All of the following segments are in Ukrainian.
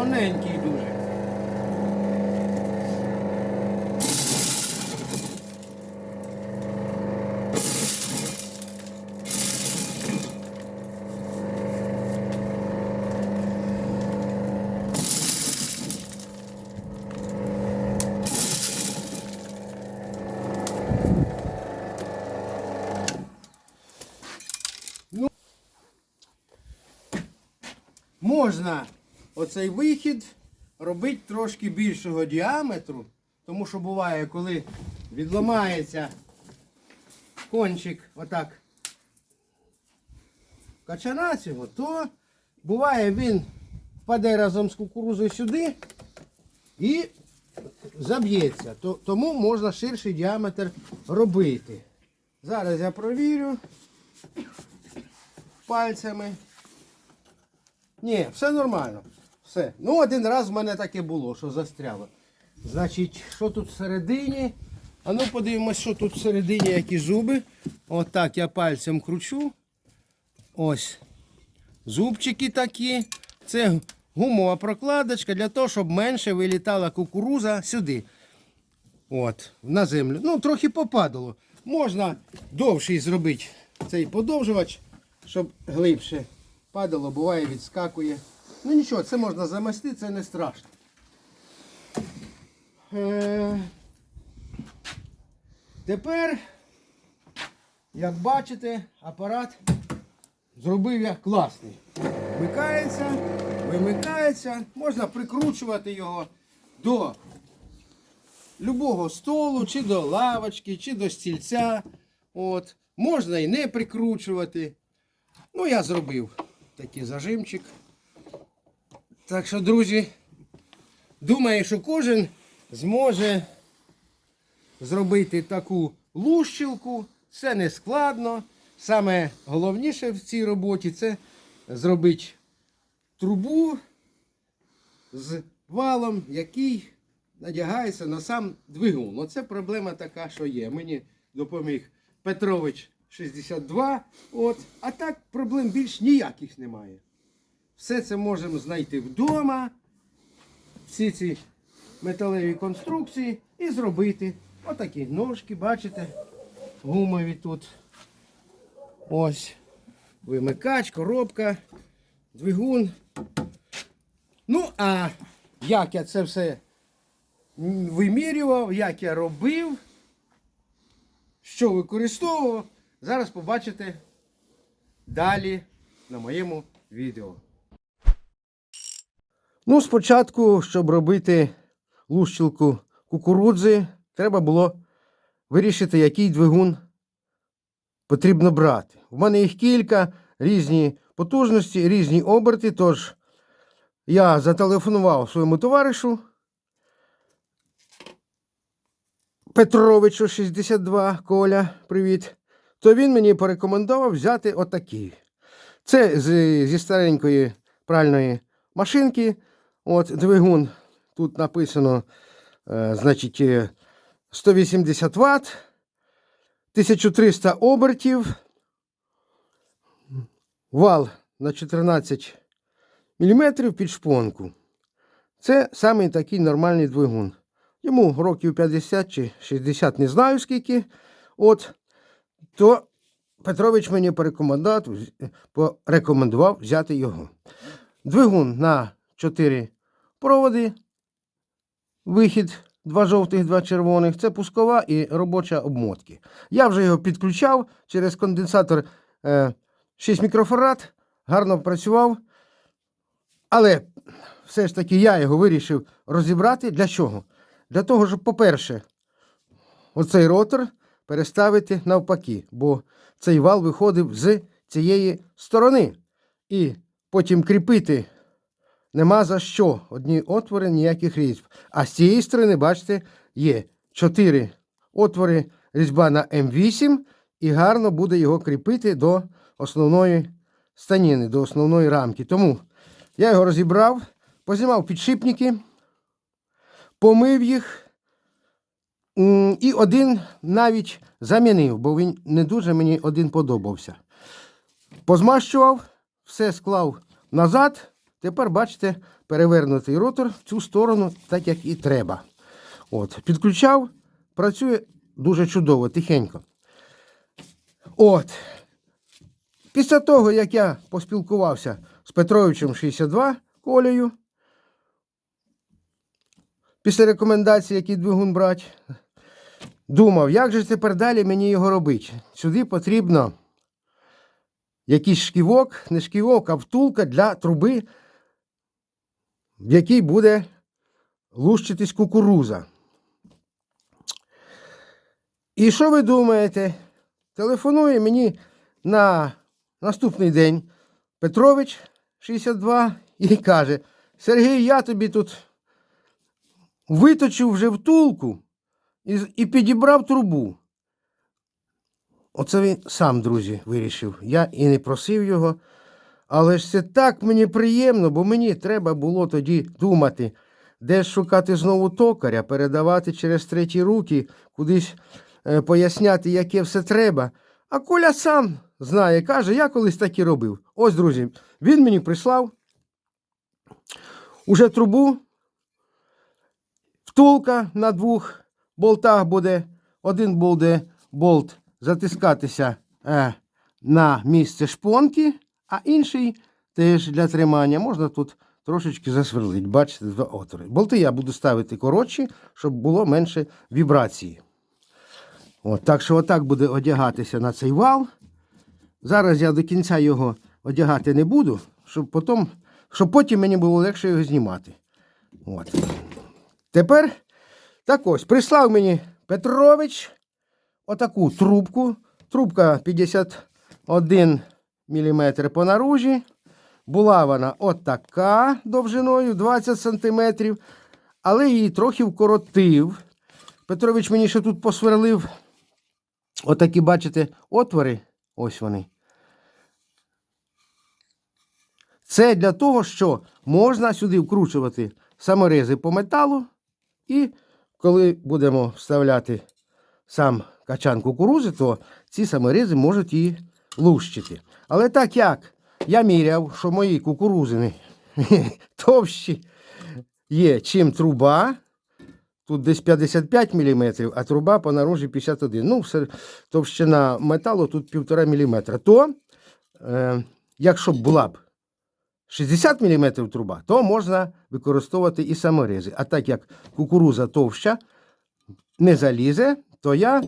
тоненький дуже. Можна оцей вихід робити трошки більшого діаметру, тому що буває, коли відламається кончик отак качана цього, то буває він впаде разом з кукурузою сюди і заб'ється. Тому можна ширший діаметр робити. Зараз я провірю пальцями. Ні, все нормально. Все. Ну, один раз в мене таке було, що застряло. Значить, що тут всередині? А ну подивимось, що тут всередині, які зуби. Отак я пальцем кручу. Ось. Зубчики такі. Це гумова прокладочка для того, щоб менше вилітала кукуруза сюди. От, на землю. Ну, трохи попадало. Можна довший зробити цей подовжувач, щоб глибше падало, буває, відскакує. Ну нічого, це можна замести, це не страшно. Е, Тепер, як бачите, апарат зробив я класний. Вмикається, вимикається, можна прикручувати його до любого столу, чи до лавочки, чи до стільця. От. Можна і не прикручувати. Ну, я зробив такий зажимчик. Так що, друзі, думаю, що кожен зможе зробити таку лущилку. Це не складно. Саме головніше в цій роботі це зробити трубу з валом, який надягається на сам двигун. Оце проблема така, що є. Мені допоміг Петрович 62. От. А так проблем більш ніяких немає. Все це можемо знайти вдома. Всі ці металеві конструкції і зробити. Отакі ножки, бачите, гумові тут. Ось. Вимикач, коробка, двигун. Ну, а як я це все вимірював, як я робив, що використовував, зараз побачите далі на моєму відео. Ну, спочатку, щоб робити лущилку кукурудзи, треба було вирішити, який двигун потрібно брати. У мене їх кілька, різні потужності, різні оберти, тож я зателефонував своєму товаришу Петровичу 62 Коля, привіт. То він мені порекомендував взяти отакі. Це зі старенької пральної машинки. От двигун. Тут написано, е, значить, е, 180 Вт, 1300 обертів. Вал на 14 мм під шпонку. Це самий такий нормальний двигун. Йому років 50 чи 60, не знаю скільки. От, то Петрович мені порекомендував, порекомендував взяти його. Двигун на 4 проводи. Вихід, два жовтих, два червоних. Це пускова і робоча обмотки. Я вже його підключав через конденсатор е, 6 мікрофарад, гарно працював. Але все ж таки я його вирішив розібрати. Для чого? Для того, щоб, по-перше, оцей ротор переставити навпаки, бо цей вал виходив з цієї сторони. І потім кріпити нема за що. Одні отвори, ніяких різьб. А з цієї сторони, бачите, є чотири отвори різьба на М8, і гарно буде його кріпити до основної станіни, до основної рамки. Тому я його розібрав, познімав підшипники, помив їх. І один навіть замінив, бо він не дуже мені один подобався. Позмащував, все склав назад, Тепер, бачите, перевернутий ротор в цю сторону, так як і треба. От, підключав, працює дуже чудово, тихенько. От. Після того, як я поспілкувався з Петровичем 62 Колею, після рекомендації, який двигун брати, думав, як же тепер далі мені його робити. Сюди потрібно якийсь шківок, не шківок, а втулка для труби, в якій буде лущитись кукуруза. І що ви думаєте? Телефонує мені на наступний день Петрович 62 і каже: Сергій, я тобі тут виточив вже втулку і, і підібрав трубу. Оце він сам, друзі, вирішив. Я і не просив його. Але ж це так мені приємно, бо мені треба було тоді думати, де шукати знову токаря, передавати через треті руки, кудись е, поясняти, яке все треба. А Коля сам знає, каже, я колись так і робив. Ось, друзі, він мені прислав уже трубу, втулка на двох болтах буде. Один буде болт затискатися е, на місце шпонки, а інший теж для тримання. Можна тут трошечки засверлити. Бачите, два отвори. Болти я буду ставити коротші, щоб було менше вібрації. От, так що отак буде одягатися на цей вал. Зараз я до кінця його одягати не буду, щоб потім, щоб потім мені було легше його знімати. От. Тепер так ось прислав мені Петрович отаку трубку. Трубка 51 мм по наружі. Була вона отака довжиною 20 см, але її трохи вкоротив. Петрович мені ще тут посверлив. Отакі, бачите, отвори. Ось вони. Це для того, що можна сюди вкручувати саморези по металу, і коли будемо вставляти сам качан кукурузи, то ці саморези можуть її лущити. Але так як я міряв, що мої кукурузини товщі є, чим труба, тут десь 55 мм, а труба по наружі 51 Ну, все, товщина металу тут 1,5 мм. То, е, якщо була б 60 мм труба, то можна використовувати і саморези. А так як кукуруза товща не залізе, то я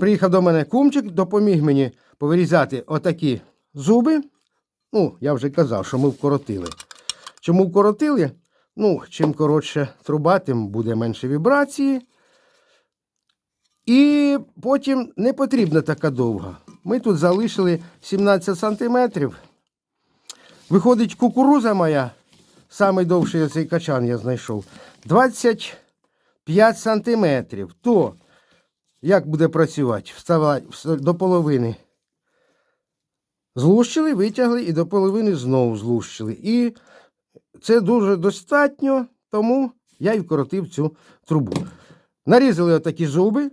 приїхав до мене кумчик, допоміг мені повирізати отакі зуби. Ну, я вже казав, що ми вкоротили. Чому вкоротили? Ну, чим коротше труба, тим буде менше вібрації. І потім не потрібна така довга. Ми тут залишили 17 сантиметрів. Виходить, кукуруза моя, самий довший цей качан я знайшов, 25 сантиметрів. То як буде працювати? Вставати до половини. Злущили, витягли і до половини знову злущили. І це дуже достатньо, тому я й вкоротив цю трубу. Нарізали отакі зуби.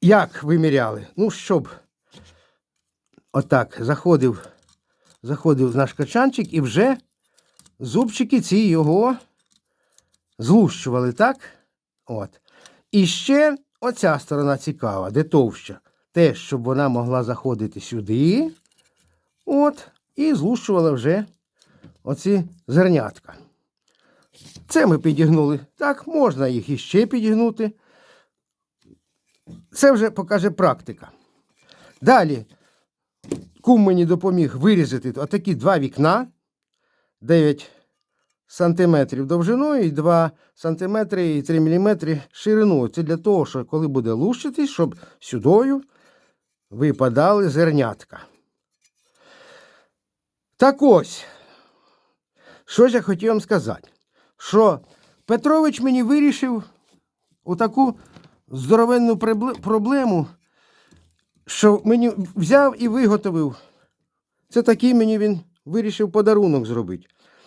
Як виміряли? Ну, щоб отак заходив, заходив наш качанчик і вже зубчики ці його злущували, так? От. І ще оця сторона цікава, де товща. Теж, щоб вона могла заходити сюди. От, і злущувала вже оці зернятка. Це ми підігнули. Так, можна їх іще підігнути. Це вже покаже практика. Далі кум мені допоміг вирізати отакі два вікна 9 сантиметрів довжиною і 2 сантиметри і 3 міліметри шириною. Це для того, що коли буде лущитись, щоб сюдою випадали зернятка. Так ось, що ж я хотів вам сказати, що Петрович мені вирішив отаку здоровенну проблему, що мені взяв і виготовив. Це такий мені він вирішив подарунок зробити.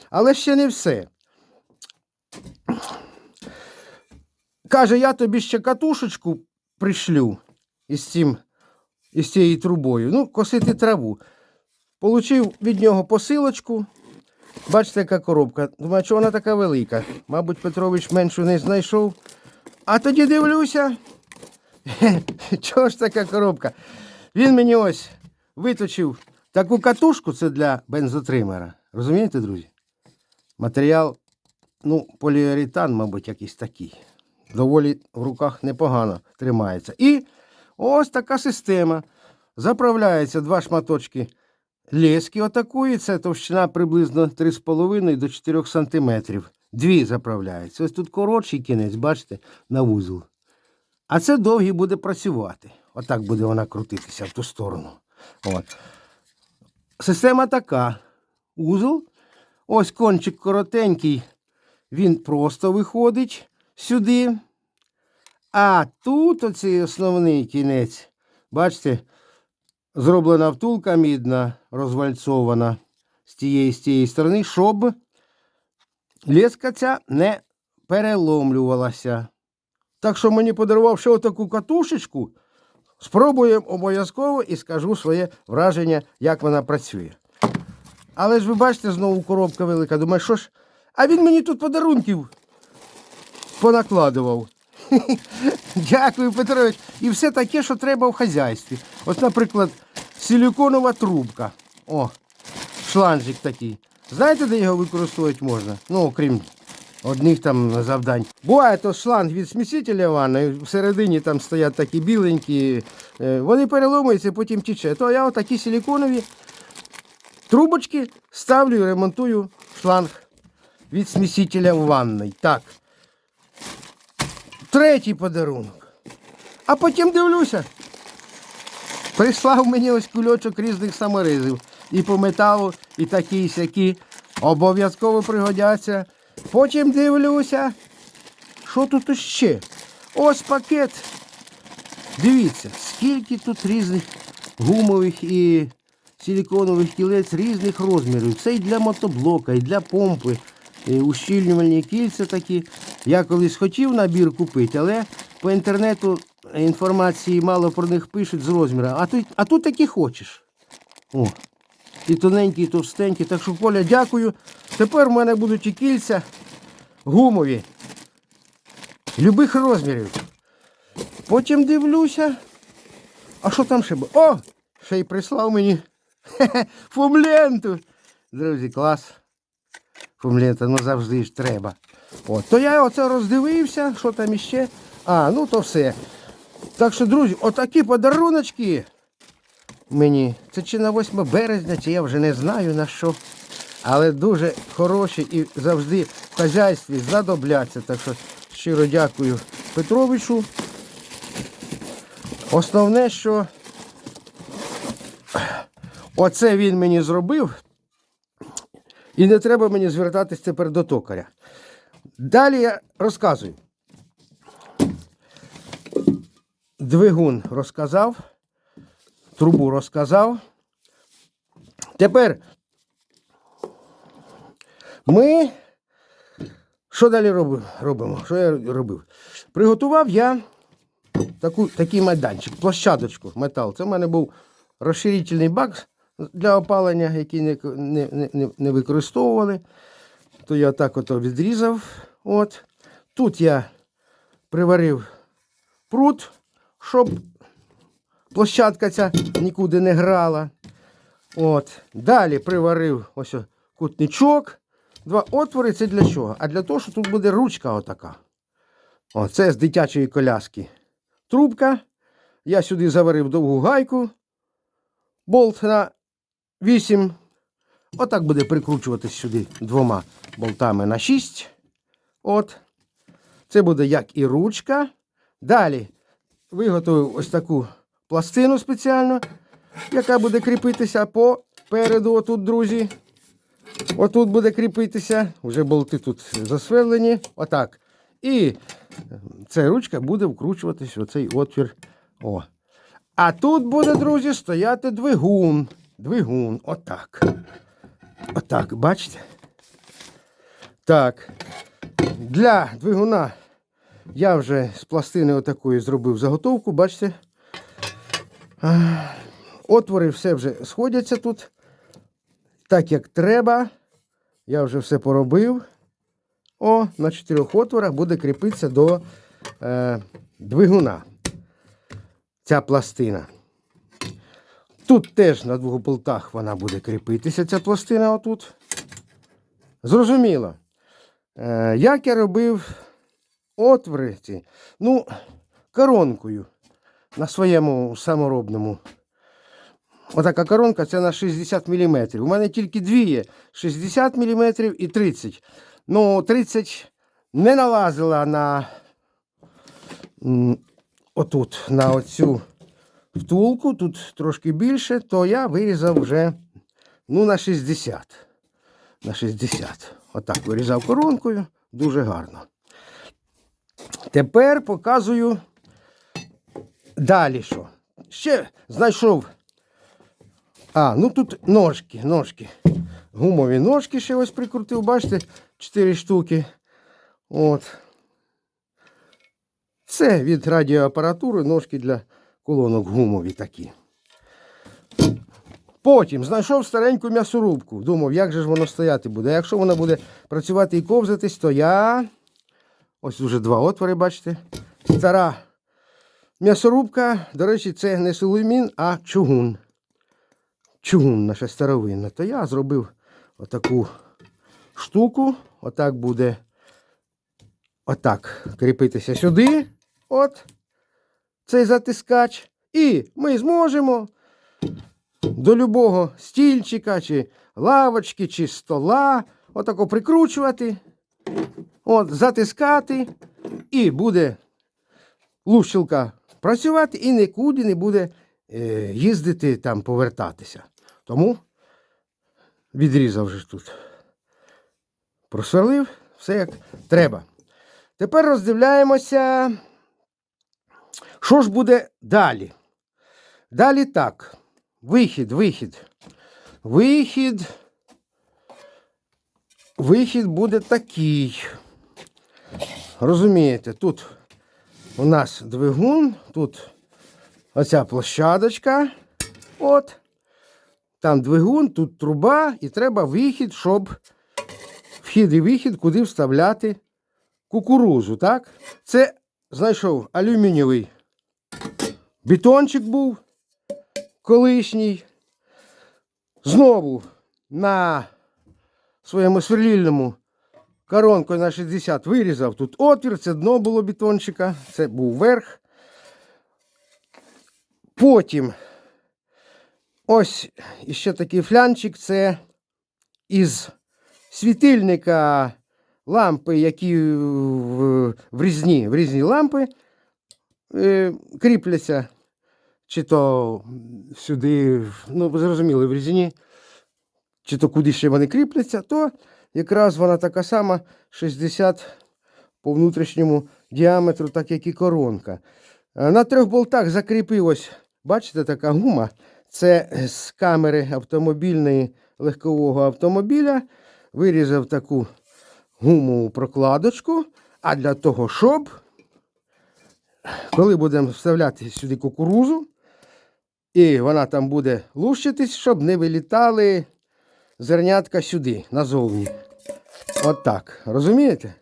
Але ще не все. Каже, я тобі ще катушечку пришлю із цим із цією трубою. Ну, косити траву. Получив від нього посилочку. Бачите, яка коробка. Думаю, що вона така велика. Мабуть, Петрович меншу не знайшов. А тоді дивлюся. Чого ж така коробка? Він мені ось виточив таку катушку, це для бензотримера. Розумієте, друзі? Матеріал, ну, поліуретан, мабуть, якийсь такий. Доволі в руках непогано тримається. І ось така система. Заправляється два шматочки лески отакої. Це товщина приблизно 3,5 до 4 см. Дві заправляються. Ось тут коротший кінець, бачите, на вузол. А це довгий буде працювати. Отак буде вона крутитися в ту сторону. От. Система така. Узол. Ось кончик коротенький, він просто виходить сюди. А тут оцей основний кінець, бачите, зроблена втулка мідна, розвальцована з тієї з тієї сторони, щоб леска ця не переломлювалася. Так що мені подарував ще отаку катушечку. Спробуємо обов'язково і скажу своє враження, як вона працює. Але ж ви бачите, знову коробка велика. Думаю, що ж? А він мені тут подарунків понакладував. Дякую, Петрович. І все таке, що треба в хазяйстві. От, наприклад, силіконова трубка. О, шланжик такий. Знаєте, де його використовувати можна? Ну, окрім одних там завдань. Буває то шланг від смісителя ванної, всередині там стоять такі біленькі, е, вони переломуються, потім тіче. То я отакі силіконові трубочки ставлю і ремонтую шланг від смісителя в ванной. Так. Третій подарунок. А потім дивлюся. Прислав мені ось кульочок різних саморизів. І по металу, і такі, і сякі. Обов'язково пригодяться. Потім дивлюся. Що тут ще? Ось пакет. Дивіться, скільки тут різних гумових і силіконових кілець різних розмірів. Це і для мотоблока, і для помпи, і ущільнювальні кільця такі. Я колись хотів набір купити, але по інтернету інформації мало про них пишуть з розміру. А тут, а тут такі хочеш. О, і тоненькі, і товстенькі. Так що, Коля, дякую. Тепер в мене будуть і кільця гумові. Любих розмірів. Потім дивлюся. А що там ще було? О! Ще й прислав мені фумленту. Друзі, клас. Фумлента, ну завжди ж треба. От. То я оце роздивився, що там іще. А, ну то все. Так що, друзі, отакі подаруночки мені. Це чи на 8 березня, чи я вже не знаю на що. Але дуже хороші і завжди в хазяйстві знадобляться. Так що щиро дякую Петровичу. Основне, що оце він мені зробив. І не треба мені звертатись тепер до токаря. Далі я розказую. Двигун розказав, трубу розказав. Тепер ми. Що далі робимо? Що я робив? Приготував я таку, такий майданчик, площадочку, метал. Це в мене був розширительний бак для опалення, який не, не, не, не використовували. То я так ото відрізав. От. Тут я приварив прут, щоб площадка ця нікуди не грала. От. Далі приварив ось кутничок. Два отвори це для чого? А для того, що тут буде ручка отака. О, це з дитячої коляски. Трубка. Я сюди заварив довгу гайку. Болт на 8. Отак буде прикручуватись сюди двома болтами на 6. От. Це буде як і ручка. Далі виготовив ось таку пластину спеціальну, яка буде кріпитися попереду, отут, друзі. Отут буде кріпитися. Вже болти тут засверлені. Отак. І ця ручка буде вкручуватись в оцей отвір. О. А тут буде, друзі, стояти двигун. Двигун. Отак. Отак, бачите? Так. Для двигуна я вже з пластини отакої зробив заготовку, бачите? Отвори все вже сходяться тут. Так як треба. Я вже все поробив. О, на чотирьох отворах буде кріпитися до е, двигуна. Ця пластина. Тут теж на двох болтах вона буде кріпитися, ця пластина отут. Зрозуміло. Е, як я робив отвори? Ну, коронкою на своєму саморобному. Отака коронка це на 60 мм. У мене тільки дві є: 60 мм і 30. Ну, 30 не налазила на отут, на оцю втулку, тут трошки більше, то я вирізав вже ну, на 60. На 60. Отак вирізав коронкою, дуже гарно. Тепер показую далі що. Ще знайшов. А, ну тут ножки, ножки. Гумові ножки ще ось прикрутив, бачите, 4 штуки. От. Все від радіоапаратури, ножки для колонок гумові такі. Потім знайшов стареньку м'ясорубку. Думав, як же ж воно стояти буде. Якщо вона буде працювати і ковзатись, то я. Ось уже два отвори, бачите. Стара м'ясорубка. До речі, це не силумін, а чугун. Чугун наша старовинна. То я зробив отаку штуку. Отак буде. Отак кріпитися сюди. От цей затискач. І ми зможемо до любого стільчика, чи лавочки, чи стола. Отако прикручувати. От, затискати. І буде лущилка працювати і нікуди не буде е, їздити там, повертатися. Тому відрізав вже тут. Просверлив, все як треба. Тепер роздивляємося, що ж буде далі. Далі так. Вихід, вихід. Вихід. Вихід буде такий. Розумієте, тут у нас двигун, тут оця площадочка. От. Там двигун, тут труба, і треба вихід, щоб вхід і вихід, куди вставляти кукурузу, так? Це знайшов алюмінієвий бетончик був колишній. Знову на своєму сверлільному коронкою на 60 вирізав тут отвір, це дно було бетончика, це був верх. Потім ось іще такий флянчик, це із світильника лампи, які в, в, різні, в різні лампи е, кріпляться, чи то сюди, ну, ви зрозуміли, в різні, чи то куди ще вони кріпляться, то якраз вона така сама 60 по внутрішньому діаметру, так як і коронка. Е, На трьох болтах закріпив ось, бачите, така гума. Це з камери автомобільної легкового автомобіля. Вирізав таку гумову прокладочку. А для того, щоб, коли будемо вставляти сюди кукурузу, і вона там буде лущитись, щоб не вилітали зернятка сюди, назовні. От так. Розумієте?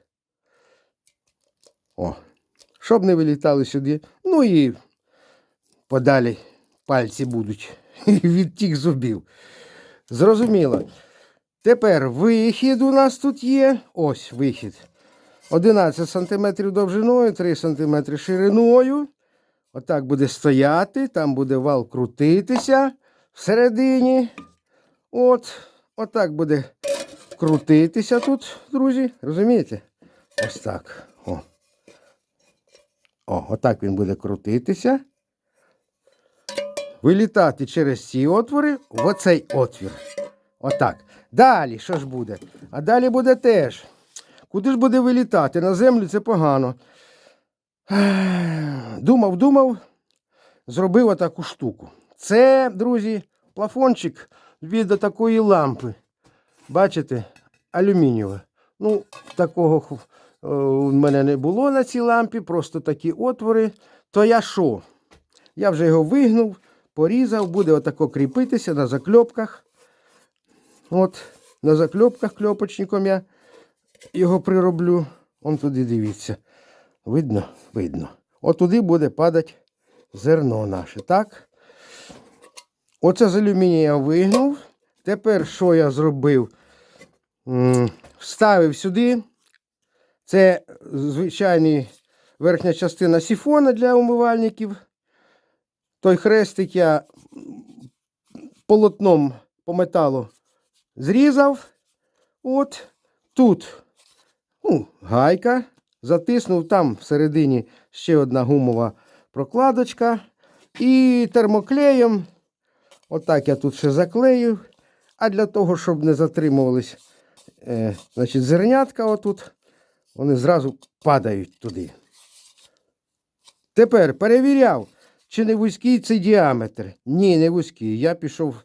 О. Щоб не вилітали сюди. Ну і подалі пальці будуть від тих зубів. Зрозуміло. Тепер вихід у нас тут є. Ось вихід. 11 см довжиною, 3 см шириною. Отак буде стояти, там буде вал крутитися всередині. От, отак буде крутитися тут, друзі. Розумієте? Ось так. О. О, отак він буде крутитися. Вилітати через ці отвори в оцей отвір. Отак. Далі, що ж буде? А далі буде теж. Куди ж буде вилітати? На землю це погано. Думав, думав, зробив отаку штуку. Це, друзі, плафончик від такої лампи. Бачите, алюмінієва. Ну, такого ху- е, мене не було на цій лампі, просто такі отвори. То я що? Я вже його вигнув, порізав, буде отако кріпитися на закльопках. От, на закльопках кльопочником я його прироблю. Он туди дивіться. Видно? Видно. От туди буде падати зерно наше, так? Оце з алюмінія я вигнув. Тепер що я зробив? Вставив сюди. Це звичайний верхня частина сіфона для умивальників. Той хрестик я полотном по металу зрізав. От тут ну, гайка. Затиснув там всередині ще одна гумова прокладочка. І термоклеєм. Отак я тут ще заклеїв. А для того, щоб не затримувались е, значить, зернятка отут, вони зразу падають туди. Тепер перевіряв, чи не вузький цей діаметр. Ні, не вузький. Я пішов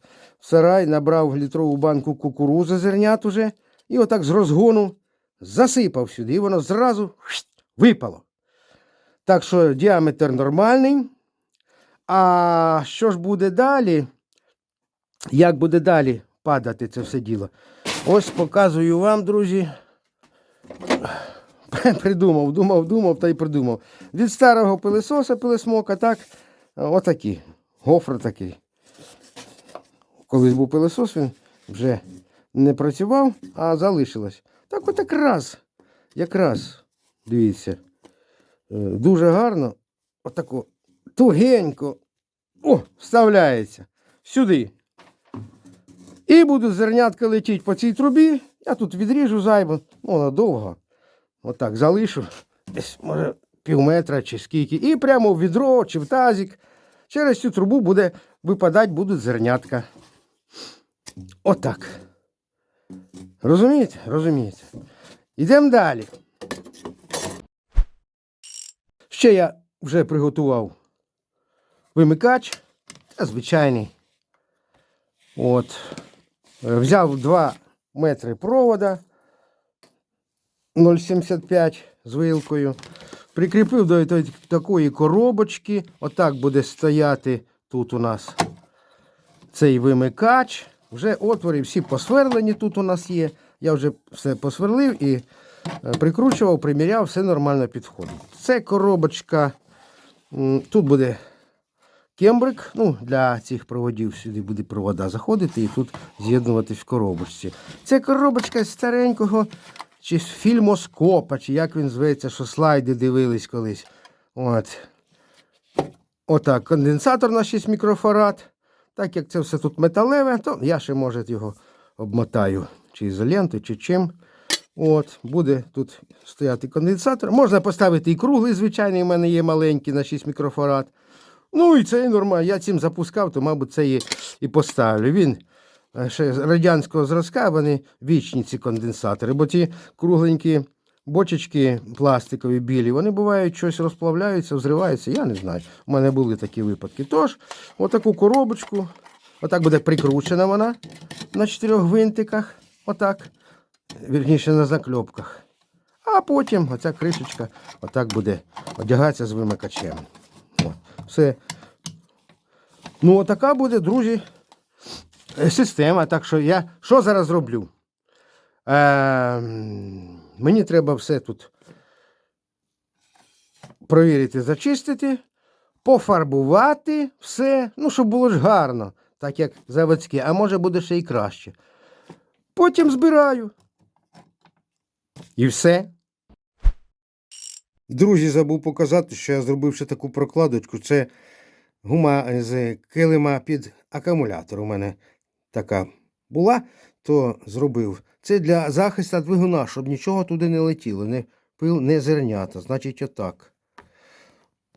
в сарай, набрав літрову банку кукурузи зернят уже, і отак з розгону засипав сюди, і воно зразу випало. Так що діаметр нормальний. А що ж буде далі? Як буде далі падати це все діло? Ось показую вам, друзі. Придумав, думав, думав та й придумав. Від старого пилисоса пилисмока, так, отакі. Гофр такий. Колись був пилисос, він вже не працював, а залишилось. Так от якраз, якраз, дивіться, е, дуже гарно, отако, тугенько, о, вставляється сюди. І будуть зернятка летіти по цій трубі. Я тут відріжу зайву, ну, вона довга. Отак залишу, десь, може, пів метра чи скільки. І прямо в відро чи в тазик. Через цю трубу буде випадати будуть зернятка. Отак. Розумієте? Розумієте. Йдемо далі. Ще я вже приготував вимикач. Звичайний. От. Взяв 2 метри провода 0,75 з вилкою. Прикріпив до такої коробочки. Отак буде стояти тут у нас цей вимикач. Вже отвори всі посверлені тут у нас є. Я вже все посверлив і е, прикручував, приміряв, все нормально підходить. Це коробочка. Тут буде кембрик. Ну, для цих проводів сюди буде провода заходити і тут з'єднуватись в коробочці. Це коробочка старенького чи з фільмоскопа, чи як він зветься, що слайди дивились колись. От. Отак, конденсатор на 6 мікрофарад. Так як це все тут металеве, то я ще, може, його обмотаю чи ізолентою, чи чим. От, буде тут стояти конденсатор. Можна поставити і круглий, звичайний, у мене є маленький на 6 мікрофарад. Ну і це нормально. Я цим запускав, то, мабуть, це і, і поставлю. Він ще з радянського зразка, вони вічні ці конденсатори, бо ті кругленькі бочечки пластикові білі, вони бувають щось розплавляються, взриваються. Я не знаю. У мене були такі випадки. Тож, отаку коробочку, отак буде прикручена вона на чотирьох гвинтиках. Отак. Вірніше на закльопках. А потім оця кришечка отак буде одягатися з вимикачем. Все. Ну, отака буде, друзі, е, система. Так що я що зараз зроблю? Е, мені треба все тут провірити, зачистити, пофарбувати все, ну, щоб було ж гарно, так як заводське, а може буде ще і краще. Потім збираю. І все. Друзі, забув показати, що я зробив ще таку прокладочку. Це гума з килима під акумулятор. У мене така була, то зробив. Це для захисту двигуна, щоб нічого туди не летіло, не пил, не зернята. Значить, отак.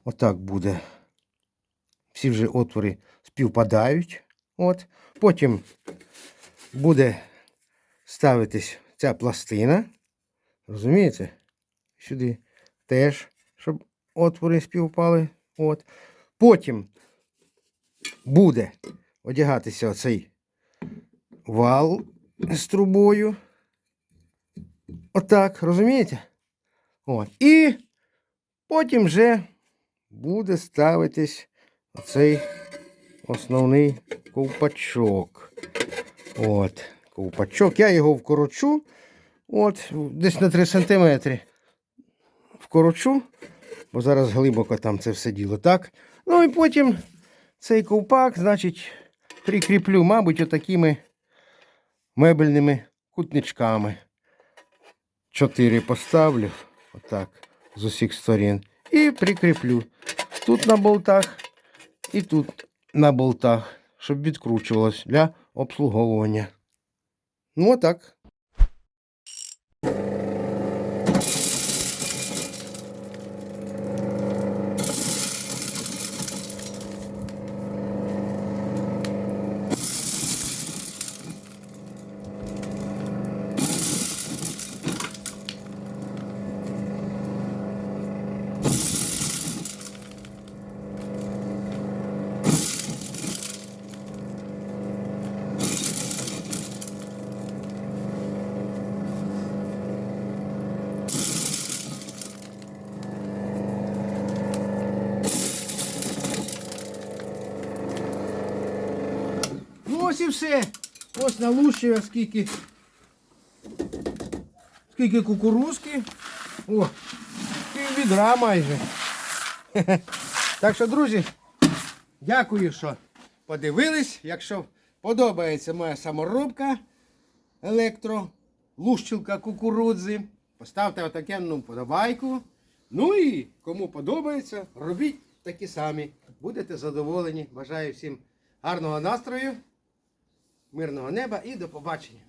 Отак буде. Всі вже отвори співпадають. От. Потім буде ставитись ця пластина. Розумієте? Сюди теж, щоб отвори співпали. От. Потім буде одягатися оцей вал з трубою. Отак, розумієте? От. І потім вже буде ставитись оцей основний ковпачок. От, ковпачок. Я його вкорочу. От, десь на 3 см. Вкорочу, бо зараз глибоко там це все діло, так? Ну і потім цей ковпак, значить, прикріплю, мабуть, отакими мебельними кутничками. Чотири поставлю, отак, з усіх сторін. І прикріплю. Тут на болтах і тут на болтах, щоб відкручувалось для обслуговування. Ну, отак. Ну ось і все. Ось налущує скільки. Скільки кукурузки. О, пів відра майже. Так що, друзі, дякую, що подивились. Якщо подобається моя саморобка електролущилка кукурудзи, поставте отакенну подобайку. Ну і кому подобається, робіть такі самі. Будете задоволені. Бажаю всім гарного настрою, мирного неба і до побачення.